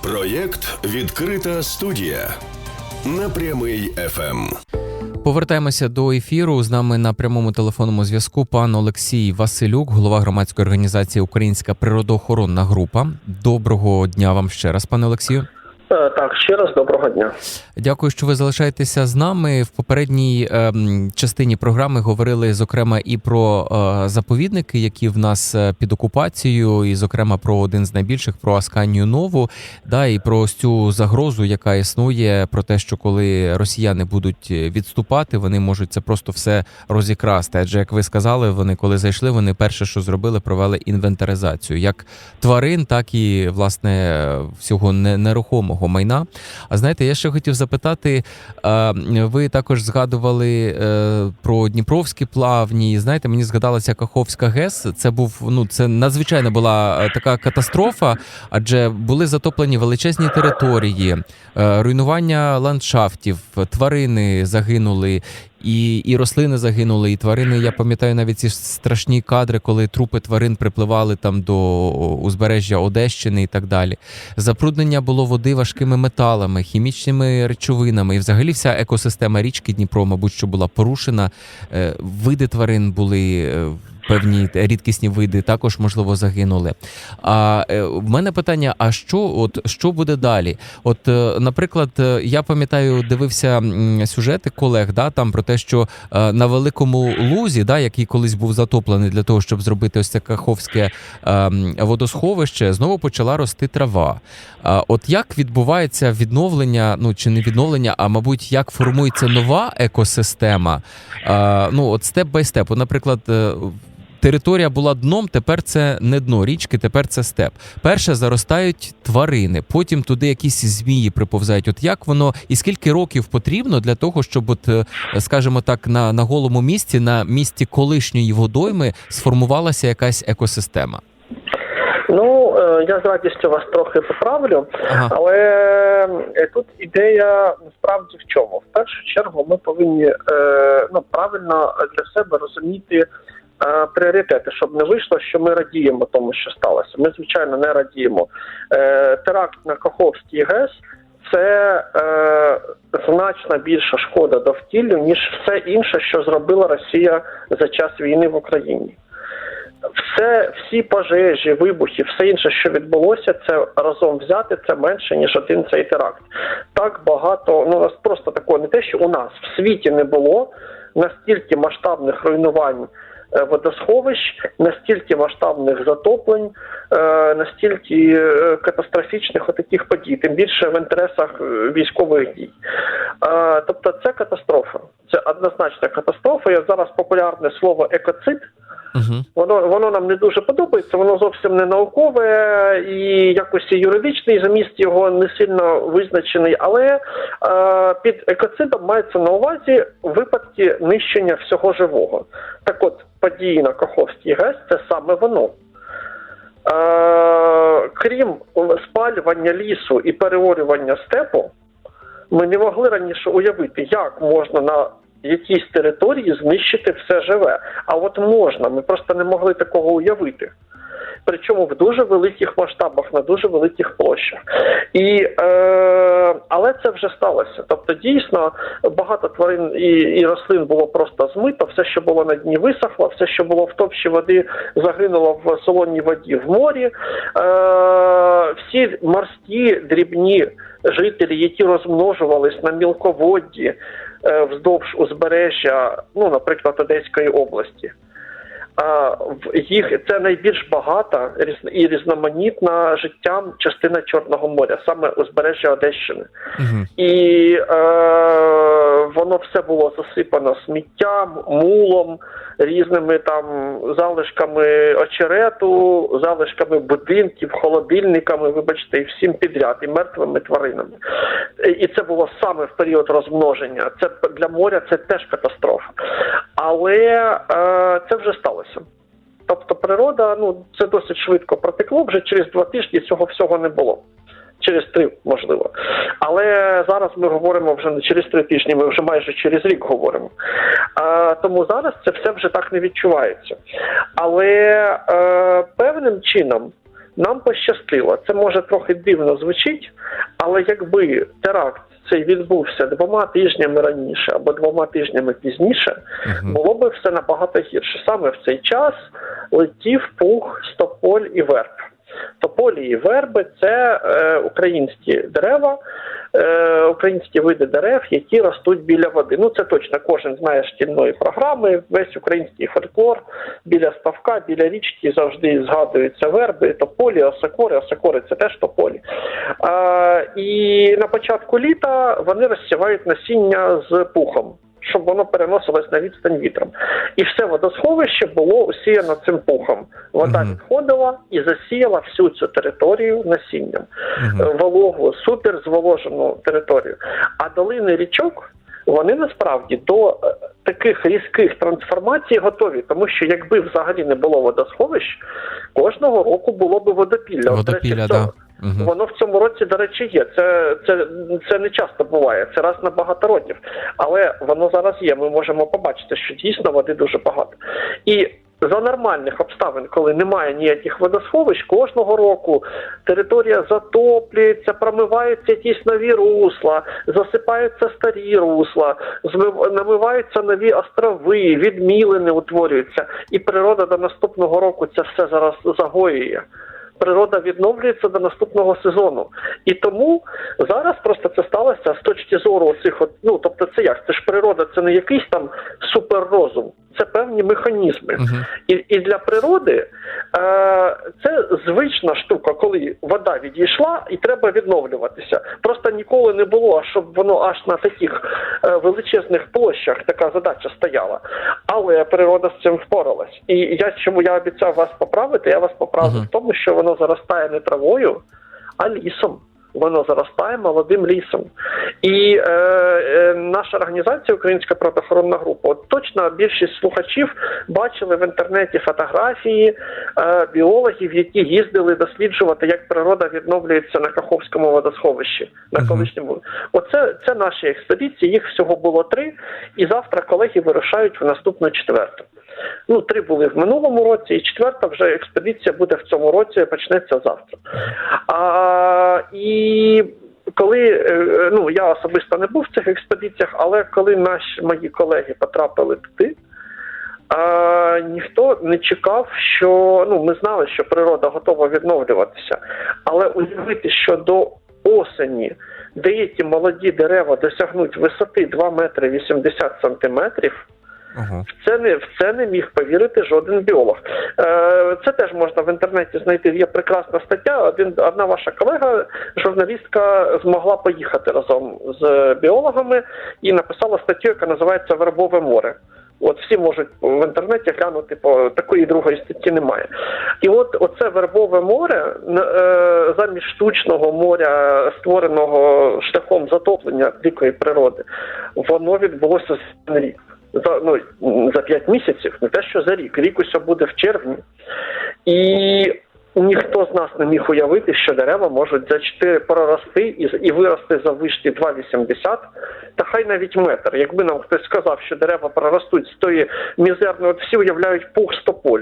Проєкт Відкрита студія на прямий Ем. ФМ. Повертаємося до ефіру. З нами на прямому телефонному зв'язку пан Олексій Василюк, голова громадської організації Українська природоохоронна група. Доброго дня вам ще раз, пане Олексію. Е, Так, ще раз доброго дня. Дякую, що ви залишаєтеся з нами. В попередній ем, частині програми говорили зокрема і про е, заповідники, які в нас е, під окупацією, і зокрема про один з найбільших про Асканію Нову, да і про ось цю загрозу, яка існує, про те, що коли росіяни будуть е, відступати, вони можуть це просто все розікрасти. Адже як ви сказали, вони коли зайшли, вони перше, що зробили, провели інвентаризацію як тварин, так і власне всього нерухомого майна. А знаєте, я ще хотів запитати: ви також згадували е, про Дніпровські плавні. Знаєте, мені згадалася Каховська ГЕС. Це був ну це надзвичайно була е, така катастрофа, адже були затоплені величезні території, е, руйнування ландшафтів, тварини загинули. І, і рослини загинули, і тварини. Я пам'ятаю навіть ці страшні кадри, коли трупи тварин припливали там до узбережжя Одещини і так далі. Запруднення було води важкими металами, хімічними речовинами, і взагалі вся екосистема річки Дніпро, мабуть, що була порушена. Е, Види тварин були. Певні рідкісні види також можливо загинули. А е, в мене питання: а що, от що буде далі? От, е, наприклад, е, я пам'ятаю, дивився сюжети колег, да там про те, що на великому лузі, да, який колись був затоплений для того, щоб зробити ось це каховське водосховище, знову почала рости трава. От як відбувається відновлення, ну чи не відновлення, а мабуть, як формується нова екосистема? Ну, от степ бай степ. Наприклад, територія була дном, тепер це не дно річки, тепер це степ. Перше заростають тварини, потім туди якісь змії приповзають. От як воно і скільки років потрібно для того, щоб, от, е, скажімо так, на, на голому місці, на місці колишньої водойми сформувалася якась екосистема? Ну е, я з радістю вас трохи поправлю, Ага. але е, тут ідея насправді в чому? В першу чергу ми повинні ну правильно для себе розуміти. Е, Пріоритети, щоб не вийшло, що ми радіємо тому, що сталося. Ми звичайно не радіємо. Е, теракт на Каховський ГЕС це е, значно більша шкода довкіллю, ніж все інше, що зробила Росія за час війни в Україні. Все, всі пожежі, вибухи, все інше, що відбулося, це разом взяти, це менше ніж один цей теракт. Так багато, ну нас просто такого не те, що у нас в світі не було настільки масштабних руйнувань водосховищ, настільки масштабних затоплень, е, настільки е, катастрофічних отаких подій, тим більше в інтересах е, військових дій. Е, Тобто це катастрофа. Це однозначна катастрофа. Я зараз популярне слово екоцид. Угу. Воно воно нам не дуже подобається, воно зовсім не наукове і якось і юридичний заміст його не сильно визначений. Але е, під екоцидом мається на увазі випадки нищення всього живого. Так от події на Каховській ГЕС це саме воно. Е, крім спалювання лісу і переорювання степу, ми не могли раніше уявити, як можна на якійсь території знищити все живе. А от можна, ми просто не могли такого уявити. Причому в дуже великих масштабах, на дуже великих площах. І, е, але це вже сталося. Тобто, дійсно, багато тварин і, і рослин було просто змито, все, що було на дні, висохло, все, що було в топші води, загинуло в солоній воді в морі. Е, всі морські дрібні жителі, які розмножувались на мілководді е, вздовж узбережжя, ну, наприклад, Одеської області. Їх це найбільш багата і різноманітна життям частина Чорного моря, саме узбережжя Одещини. Угу. І е, воно все було засипано сміттям, мулом, різними там залишками очерету, залишками будинків, холодильниками, вибачте, і всім підряд, і мертвими тваринами. І- це було саме в період розмноження. Це для моря це теж катастрофа. Але е, це вже сталося. Тобто природа, ну це досить швидко протекло. Вже через два тижні цього всього не було. Через три, можливо. Але зараз ми говоримо вже не через три тижні, ми вже майже через рік говоримо. А, тому зараз це все вже так не відчувається. Але е, певним чином нам пощастило. Це може трохи дивно звучить, але якби теракт цей відбувся двома тижнями раніше або двома тижнями пізніше, було би все набагато гірше. Саме в цей час летів пух Стополь і верб. Тополі і верби це е, українські дерева, е, українські види дерев, які ростуть біля води. Ну це точно кожен знає шкільної програми. Весь український фольклор біля ставка, біля річки завжди згадуються верби, тополі, осокори. Осокори це теж тополі. А, і на початку літа вони розсівають насіння з пухом. Щоб воно переносилось на відстань вітром, і все водосховище було усіяно цим пухом. Вода Мгм. відходила і засіяла всю цю територію насінням е, вологу, супер зволожену територію. А долини річок вони насправді до е, таких різких трансформацій готові, тому що якби взагалі не було водосховищ, кожного року було би водопілля. От, речі, Водопілля, в да. Мгм. Воно в цьому році, до речі, є. Це, це, це не часто буває, це раз на багато років. Але воно зараз є. Ми можемо побачити, що дійсно води дуже багато. І за нормальних обставин, коли немає ніяких водосховищ, кожного року територія затоплюється, промиваються якісь нові русла, засипаються старі русла, намиваються нові острови, відмілини утворюються, і природа до наступного року це все зараз загоює природа відновлюється до наступного сезону. І тому зараз просто це сталося з точки зору цих от, ну тобто це як? Це ж природа, це не якийсь там суперрозум, це певні механізми. Мгм. І, і для природи е, це звична штука, коли вода відійшла і треба відновлюватися. Просто ніколи не було, щоб воно аж на таких е, величезних площах така задача стояла. Але природа з цим впоралась. І я чому я обіцяв вас поправити, я вас поправив Мгм. в тому, що воно заростає не травою, а лісом. Воно заростає молодим лісом. І е, е, наша організація, Українська протиохоронна група, от точно більшість слухачів бачили в інтернеті фотографії е, біологів, які їздили досліджувати, як природа відновлюється на Каховському водосховищі на колишньому. Оце це наші експедиції. Їх всього було три. І завтра колеги вирушають в наступну четверту. Ну, три були в минулому році, і четверта вже експедиція буде в цьому році, почнеться завтра. А, і коли е, ну я особисто не був в цих експедиціях, але коли наші мої колеги потрапили туди, а, ніхто не чекав, що ну ми знали, що природа готова відновлюватися, але уявити, що до осені деякі молоді дерева досягнуть висоти 2 метри 80 сантиметрів. Ого. В це не в це не міг повірити жоден біолог. Е, це теж можна в інтернеті знайти. Є прекрасна стаття. Один одна ваша колега, журналістка, змогла поїхати разом з біологами і написала статтю, яка називається Вербове море. От всі можуть в інтернеті глянути по такої другої статті немає. І от оце вербове море е, замість штучного моря, створеного шляхом затоплення дикої природи, воно відбулося за рік. За ну за п'ять місяців, не те, що за рік. Рік усе буде в червні. І ніхто з нас не міг уявити, що дерева можуть за 4 прорости і, і вирости за вишки 2,80, та хай навіть метр. Якби нам хтось сказав, що дерева проростуть з тої мізерної, от всі уявляють пух з тополь.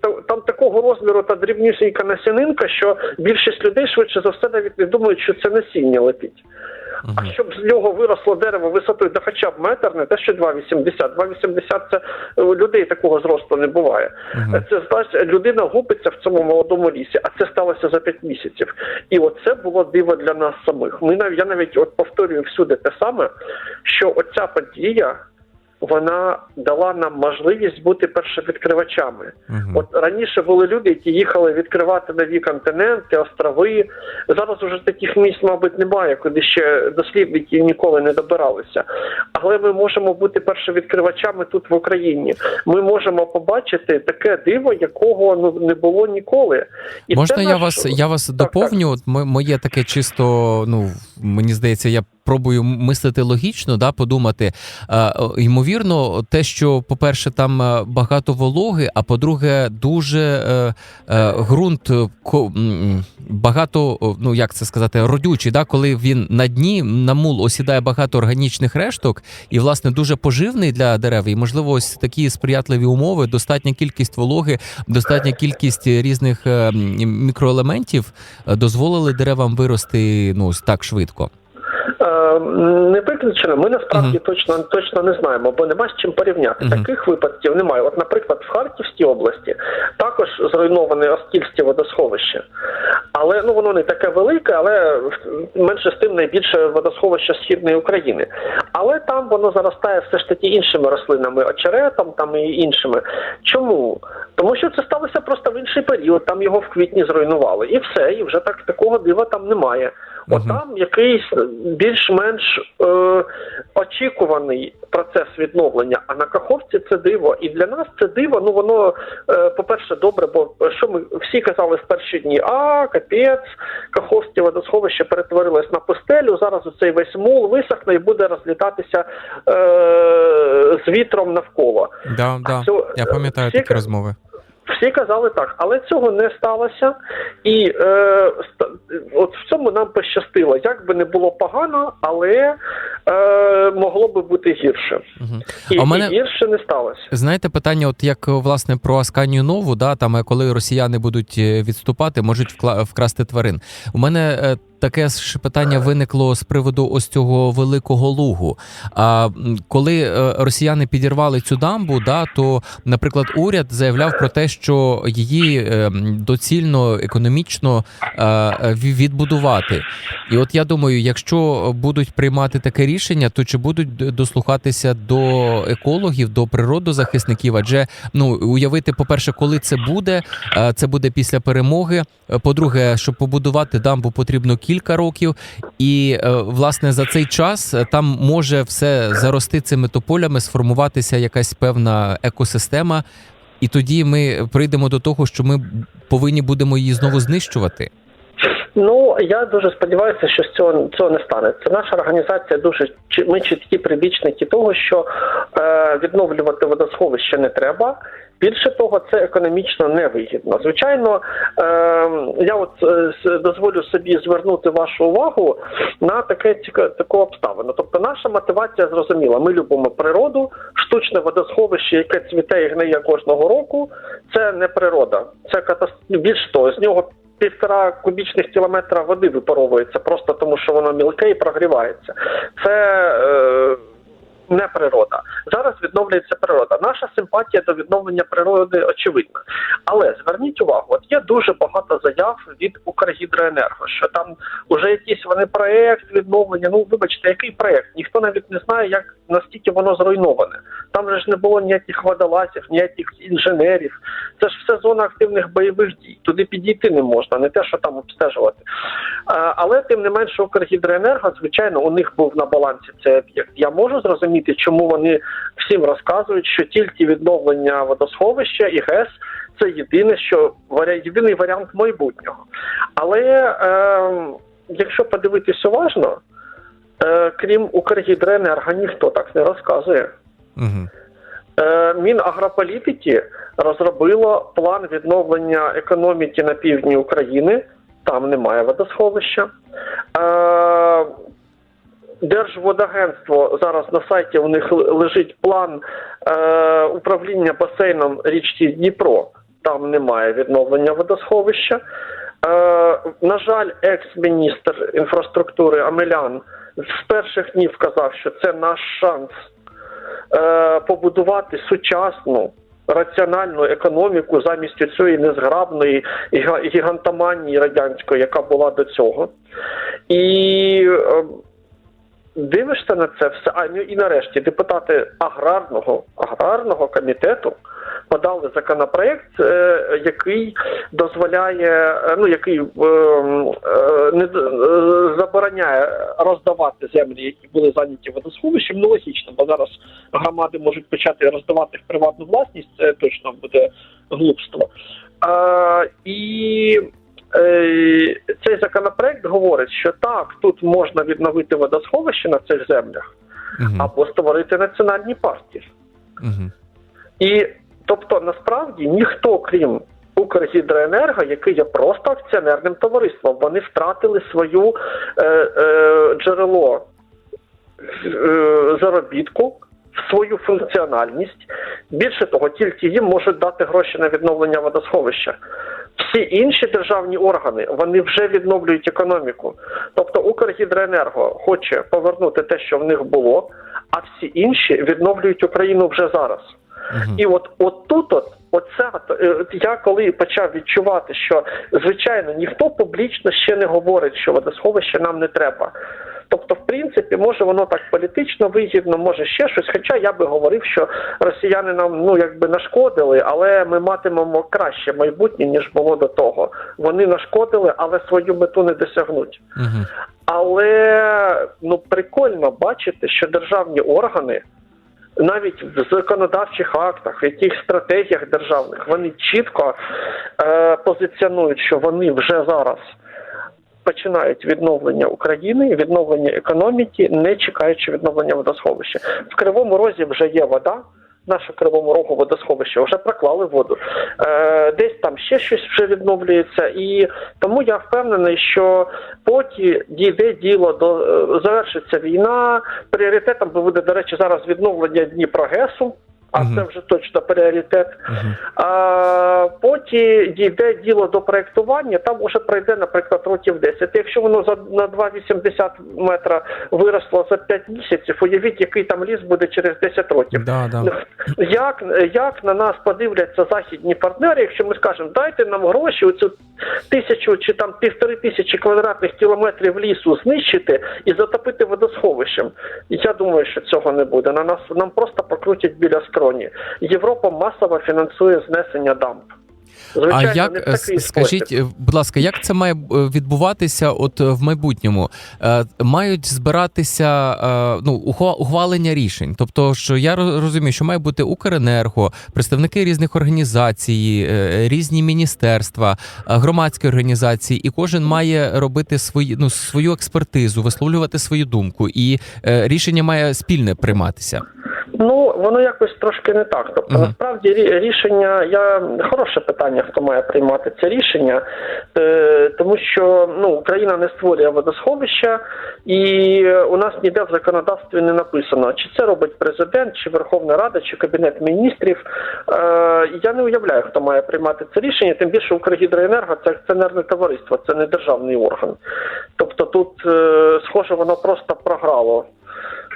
Та- Там такого розміру та дрібнісінька насінинка, що більшість людей швидше за все навіть не думають, що це насіння летить. А щоб з нього виросло дерево висотою да хоча б метр, не те, що 2,80. 2,80 це е, у людей такого зросту не буває. Мгм. Це значить, людина губиться в цьому молодому лісі, а це сталося за 5 місяців. І оце було диво для нас самих. Ми навіть я навіть от повторюю всюди те саме, що оця подія. Вона дала нам можливість бути першовідкривачами. Мгм. От раніше були люди, які їхали відкривати нові континенти, острови. Зараз уже таких місць, мабуть, немає, куди ще дослідники ніколи не добиралися. Але ми можемо бути першовідкривачами тут в Україні. Ми можемо побачити таке диво, якого ну не було ніколи. І Можна я наш- вас я вас Так, доповню? От моє таке чисто, ну мені здається, я пробую мислити логічно, да, подумати. Е, ймовірно, те, що, по-перше, там е, багато вологи, а по-друге, дуже е, ґрунт багато, ну як це сказати, родючий, да, коли він на дні на мул осідає багато органічних решток і, власне, дуже поживний для дерев. І, можливо, ось такі сприятливі умови, достатня кількість вологи, достатня кількість різних е, мікроелементів дозволили деревам вирости ну так швидко. Не виключено. Ми насправді точно точно не знаємо, бо нема з чим порівняти. Мгм. Таких випадків немає. От, наприклад, в Харківській області також зруйноване Остільське водосховище, але ну воно не таке велике, але менше з тим найбільше водосховище східної України. Але там воно заростає все ж таки іншими рослинами, очеретом там і іншими. Чому? Тому що це сталося просто в інший період. Там його в квітні зруйнували, і все, і вже так такого дива там немає. От Мгм. там якийсь більш-менш е, очікуваний процес відновлення. А на Каховці це диво. І для нас це диво. Ну воно, е, по-перше, добре, бо що ми всі казали в перші дні: а капець, Каховське водосховище перетворилось на пустелю. Зараз цей весь мул висохне і буде розлітатися е, з вітром навколо. Да, да. цього- Я пам'ятаю всі- такі розмови. Всі казали так, але цього не сталося, і е, от в цьому нам пощастило. Як би не було погано, але е, могло би бути гірше. Мгм. І, А у мене- і гірше не сталося. Знаєте, питання, от як власне про Асканію Нову, да, там е, коли росіяни будуть е, відступати, можуть вкла- вкрасти тварин. У мене е, таке ж питання виникло з приводу ось цього великого лугу. А коли е, росіяни підірвали цю дамбу, да, то, наприклад, уряд заявляв про те, що її е, доцільно економічно е, ві- відбудувати. І от я думаю, якщо будуть приймати таке рішення, то чи будуть дослухатися до екологів, до природозахисників? Адже ну уявити, по-перше, коли це буде, це буде після перемоги. По-друге, щоб побудувати дамбу, потрібно кілька років, і е, власне за цей час е, там може все зарости цими тополями, сформуватися якась певна екосистема. І тоді ми прийдемо до того, що ми повинні будемо її знову знищувати. Ну я дуже сподіваюся, що з цього цього не станеться. Наша організація дуже ми чіткі прибічники того, що е, відновлювати водосховище не треба. Більше того, це економічно невигідно. Звичайно, е, я от е, дозволю собі звернути вашу увагу на таке таку обставину. Тобто, наша мотивація зрозуміла. Ми любимо природу, штучне водосховище, яке цвіте і гниє кожного року. Це не природа, це катастрофа. Більш того, з нього півтора кубічних кілометра води випаровується просто тому, що воно мілке і прогрівається. Це е, не природа. Зараз відновлюється природа. Наша симпатія до відновлення природи очевидна. Але зверніть увагу, от є дуже багато заяв від Укргідроенерго, що там вже якийсь вони проект відновлення. Ну вибачте, який проект? Ніхто навіть не знає, як наскільки воно зруйноване. Там же ж не було ніяких водолазів, ніяких інженерів. Це ж все зона активних бойових дій. Туди підійти не можна, не те, що там обстежувати. Але тим не менше, Укргідроенерго, звичайно, у них був на балансі цей об'єкт. Я можу зрозуміти, чому вони всім розказують, що тільки відновлення водосховища і ГЕС це єдине, що єдиний варіант майбутнього. Але е, якщо подивитись уважно, е, крім Укргідроенерго, ніхто так не розказує. Угу. Е, Мінагрополітики розробило план відновлення економіки на півдні України. Там немає водосховища. Держводагентство зараз на сайті у них лежить план е, управління басейном річці Дніпро. Там немає відновлення водосховища. Е, на жаль, екс-міністр інфраструктури Амелян з перших днів сказав, що це наш шанс е, побудувати сучасну раціональну економіку замість цієї незграбної гігантоманії радянської, яка була до цього. І е, дивишся на це все. А ну, і нарешті депутати аграрного аграрного комітету подали законопроект, е, який дозволяє, е, ну який е, е, не забороняє роздавати землі, які були зайняті водосховищем. Ну логічно, бо зараз громади можуть почати роздавати в приватну власність. Це точно буде глупство. І цей законопроект говорить, що так, тут можна відновити водосховище на цих землях Мгм. або створити національні парки. Мгм. І тобто, насправді ніхто, крім Укргідроенерго, який є просто акціонерним товариством, вони втратили свою е, е, джерело е, заробітку, свою функціональність. Більше того, тільки їм можуть дати гроші на відновлення водосховища. Всі інші державні органи вони вже відновлюють економіку. Тобто Укргідроенерго хоче повернути те, що в них було, а всі інші відновлюють Україну вже зараз. Мгм. І от, от тут, от, оця, е, я коли почав відчувати, що звичайно ніхто публічно ще не говорить, що водосховище нам не треба. Тобто, в принципі, може воно так політично вигідно, може ще щось. Хоча я би говорив, що росіяни нам ну якби нашкодили, але ми матимемо краще майбутнє ніж було до того. Вони нашкодили, але свою мету не досягнуть. Мгм. Але ну прикольно бачити, що державні органи навіть в законодавчих актах, в яких стратегіях державних, вони чітко е, позиціонують, що вони вже зараз починають відновлення України, відновлення економіки, не чекаючи відновлення водосховища. В Кривому Розі вже є вода. Наше кривому рогу водосховище вже проклали воду. Е, десь там ще щось вже відновлюється, і тому я впевнений, що поки дійде діло до е, завершиться війна, пріоритетом буде, до речі, зараз відновлення Дніпрогесу, а це вже точно пріоритет. А поки дійде діло до проєктування, там уже пройде, наприклад, років 10. Якщо воно за на 2,80 метра виросло за 5 місяців, уявіть, який там ліс буде через 10 років. Да, да. Як, як на нас подивляться західні партнери, якщо ми скажемо, дайте нам гроші, оцю тисячу чи там півтори тисячі квадратних кілометрів лісу знищити і затопити водосховищем. Я думаю, що цього не буде. На нас нам просто покрутять біля скроні. Європа масово фінансує знесення дамб. Звичайно, А як скажіть, спосіб. е, будь ласка, як це має е, відбуватися? От е, в майбутньому мають збиратися ну ухва- ухвалення рішень. Тобто, що я розумію, що має бути Укренерго, представники різних організацій, різні міністерства, громадські організації, і кожен має робити свої ну свою експертизу, висловлювати свою думку, і рішення має спільне прийматися. Ну, воно якось трошки не так. Тобто, Мгм. насправді рішення, я хороше питання, хто має приймати це рішення, е, тому що ну Україна не створює водосховища, і у нас ніде в законодавстві не написано, чи це робить президент, чи Верховна Рада, чи Кабінет міністрів. Е, я не уявляю, хто має приймати це рішення. Тим більше Укргідроенерго це акціонерне товариство, це не державний орган. Тобто тут, е, схоже, воно просто програло.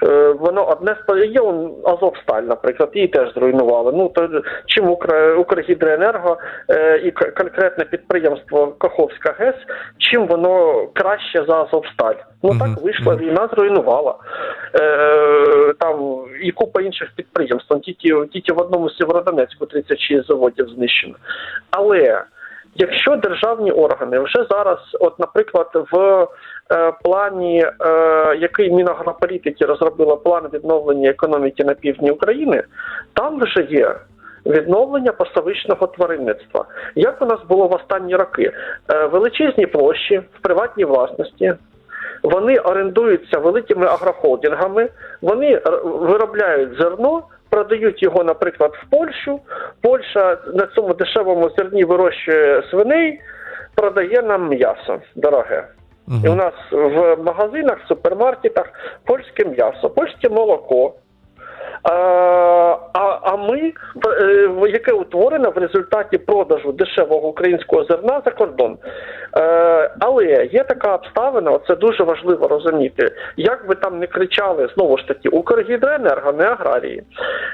Е, Воно одне з є Азовсталь, наприклад, її теж зруйнували. Ну то чим Укр... Укргідроенерго е, і конкретне підприємство Каховська ГЕС, чим воно краще за Азовсталь? Ну так вийшла війна, зруйнувала е, там і купа інших підприємств. Тільки тільки в одному з Сєвєродонецьку 36 заводів знищено. Але якщо державні органи вже зараз, от, наприклад, в е, плані, е, який Мінагрополітики розробила план відновлення економіки на півдні України, там вже є. Відновлення пасовичного тваринництва. Як у нас було в останні роки? Е, Величезні площі в приватній власності, вони орендуються великими агрохолдингами, вони виробляють зерно, продають його, наприклад, в Польщу. Польща на цьому дешевому зерні вирощує свиней, продає нам м'ясо дороге. Мгм. І у нас в магазинах, в супермаркетах польське м'ясо, польське молоко. Ми, е, яке утворено в результаті продажу дешевого українського зерна за кордон. Е, але є така обставина, це дуже важливо розуміти. Як би там не кричали, знову ж таки, Укргідроенерго, не аграрії,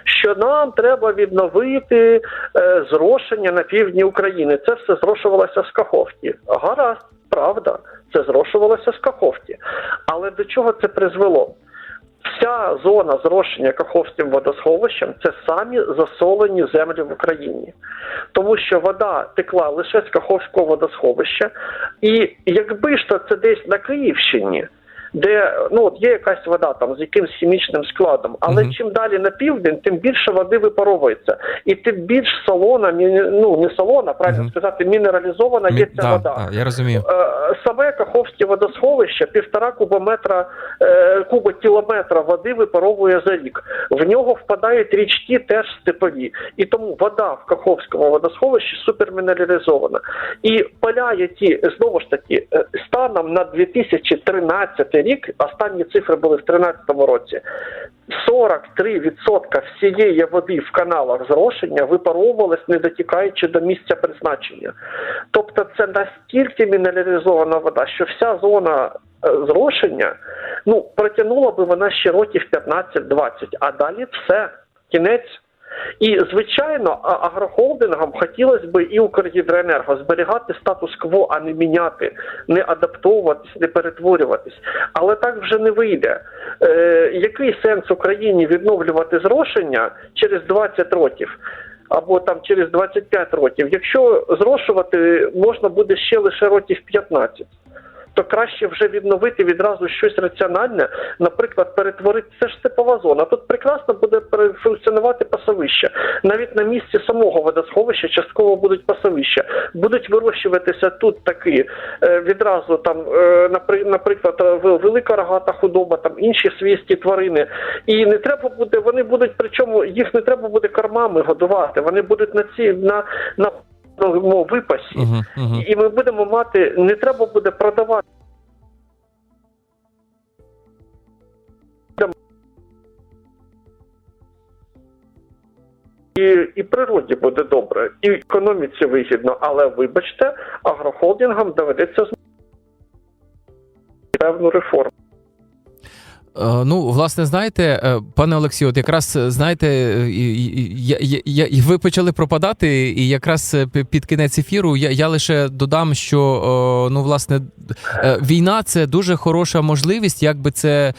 що нам треба відновити е, зрошення на півдні України. Це все зрошувалося з Каховки. Гаразд, правда, це зрошувалося з Каховки. Але до чого це призвело? Вся зона зрошення Каховським водосховищем це самі засолені землі в Україні, тому що вода текла лише з Каховського водосховища, і якби ж то це десь на Київщині, де ну от є якась вода там з якимсь хімічним складом, але Мгм. чим далі на південь, тим більше води випаровується, і тим більш солона, ну не солона, правильно Мгм. сказати, мінералізована є ця да, вода. да, я розумію. Е, Саме Каховське водосховище півтора кубометра е, кубокілометра води випаровує за рік. В нього впадають річки теж степові, і тому вода в Каховському водосховищі супермінералізована. І поля, які знову ж таки е, станом на 2013 рік, останні цифри були в 2013 році. 43% всієї води в каналах зрошення випаровувалось, не дотікаючи до місця призначення. Тобто це настільки мінералізована вода, що вся зона е, зрошення ну, протягнула би вона ще років 15-20, а далі все, кінець. І, звичайно, агрохолдингам хотілося б і Укргідроенерго зберігати статус-кво, а не міняти, не адаптовуватись, не перетворюватись. Але так вже не вийде. Е, який сенс Україні відновлювати зрошення через 20 років? Або там через 25 років, якщо зрошувати можна буде ще лише років 15, то краще вже відновити відразу щось раціональне, наприклад, перетворити це ж степова зона. Тут прекрасно буде функціонувати пасовище. Навіть на місці самого водосховища частково будуть пасовища. Будуть вирощуватися тут таки е, відразу там, е, наприклад, велика рогата худоба, там інші свійські тварини. І не треба буде, вони будуть, причому їх не треба буде кормами годувати. Вони будуть на ці на, на ну, випасі. Угу, угу. І ми будемо мати, не треба буде продавати. І, і природі буде добре, і економіці вигідно, але вибачте, агрохолдингам доведеться з- певну реформу. Е, Ну, власне, знаєте, е, пане Олексію, от якраз е, знаєте, я, я, я, ви почали пропадати, і якраз під кінець ефіру я, я лише додам, що ну, власне, війна це дуже хороша можливість, якби це,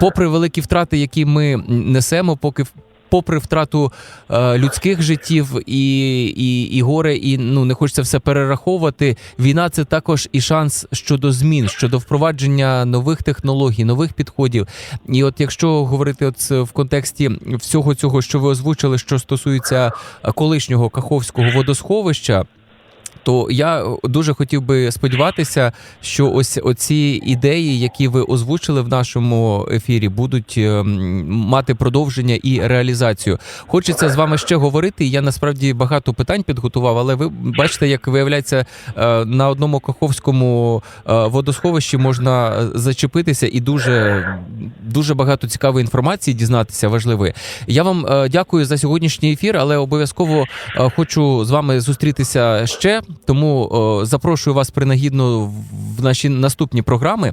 попри великі втрати, які ми несемо, поки. Попри втрату е, людських життів і, і, і горе, і ну не хочеться все перераховувати. Війна це також і шанс щодо змін, щодо впровадження нових технологій, нових підходів. І от якщо говорити от в контексті всього цього, що ви озвучили, що стосується е, колишнього Каховського водосховища. То я дуже хотів би сподіватися, що ось оці ідеї, які ви озвучили в нашому ефірі, будуть ем, мати продовження і реалізацію. Хочеться з вами ще говорити. Я насправді багато питань підготував, але ви бачите, як виявляється, е, на одному каховському е, водосховищі можна е, зачепитися і дуже, дуже багато цікавої інформації дізнатися важливої. Я вам е, дякую за сьогоднішній ефір, але обов'язково е, хочу з вами зустрітися ще. Тому е, запрошую вас принагідно в наші наступні програми.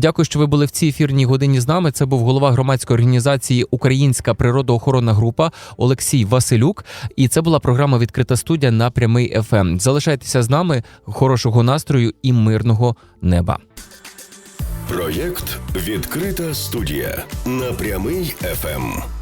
Дякую, що ви були в цій ефірній годині з нами. Це був голова громадської організації Українська природоохоронна група Олексій Василюк. І це була програма Відкрита студія на прямий ФМ. Залишайтеся з нами. Хорошого настрою і мирного неба. Проєкт Відкрита студія на прямий ФМ.